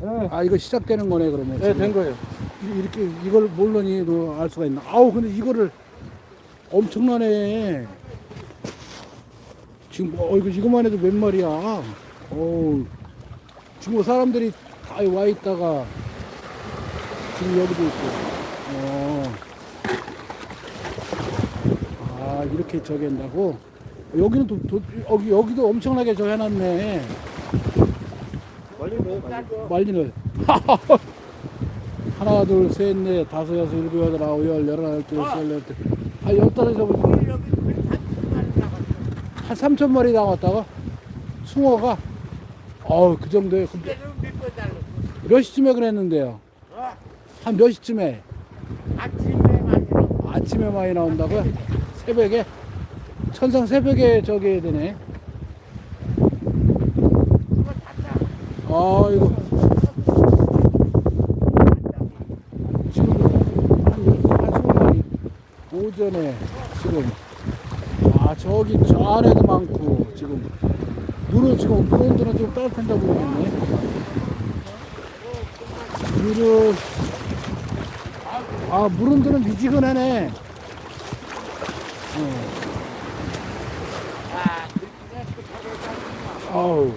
네, 아 이거 시작되는 거네 그러면. 네, 된 거예요. 이- 이렇게 이걸 몰라니 너알 수가 있나? 아우 근데 이거를 엄청나네. 지금 뭐, 어 이거 이거만 해도 몇 마리야? 어우 지금 뭐 사람들이 다 와 있다가 지금 여기도 있고. 어. 아 이렇게 저기 한다고? 여기는 또, 도, 여기 여기도 엄청나게 저 해놨네. 거예요, 말린 거. 말리는 하나 둘 셋 넷 다섯 여섯 일곱 여덟 아홉 열 열하나 열두 열세 열여덟 한 열다섯 접은 한 삼천 마리 나왔다가 숭어가? 어우 그 정도에 몇 시쯤에 그랬는데요? 한 몇 시쯤에? 아침에 많이 나온다고요? 새벽에? 천상 새벽에 저기 되네 아 이거 지금 한, 한 20마리 오전에 지금 아 저기 저 안에도 많고 지금. 물은 지금 물온도는 좀 따뜻한다고 그러겠네 물은 아 물온도는 미지근하네. 어. 아우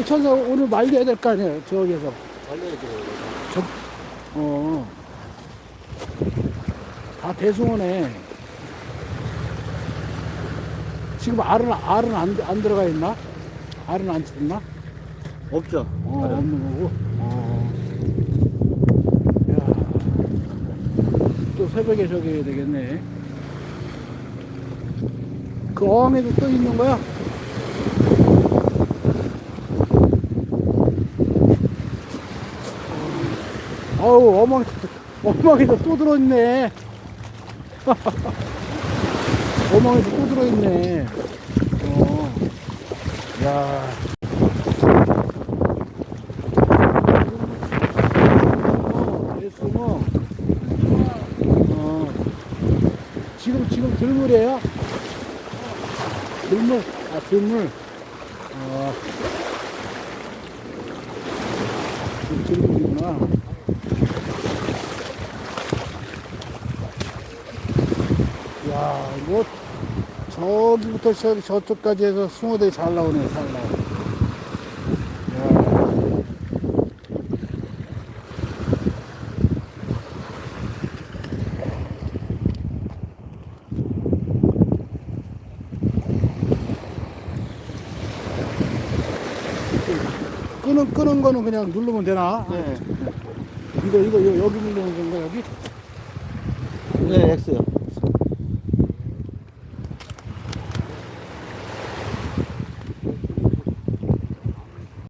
근데 천사 오늘 말려야 될 거 아니에요 저기에서 말려야 돼요. 저, 어. 다 대숭어네. 지금 알은, 알은 안, 안 들어가 있나? 알은 안 찍나? 없죠. 어, 알은. 없는 거고. 어. 야. 또 새벽에 저기 해야 되겠네. 그 어항에도 또 있는 거야? 아우, 어망, 어망에도 또 들어있네. 어망에도 또 들어있네. 어. 야. 어, 대숭어. 어. 지금, 지금 들물이에요? 들물? 아, 들물. 어. 들물이구나. 야, 이거 저기부터 저, 저쪽까지 해서 숭어들이 잘 나오네, 잘. 야. 끄는 끄는 거는 그냥 누르면 되나? 네. 이거 이거 여- 여기 누르는 건가 여기? 네, X요.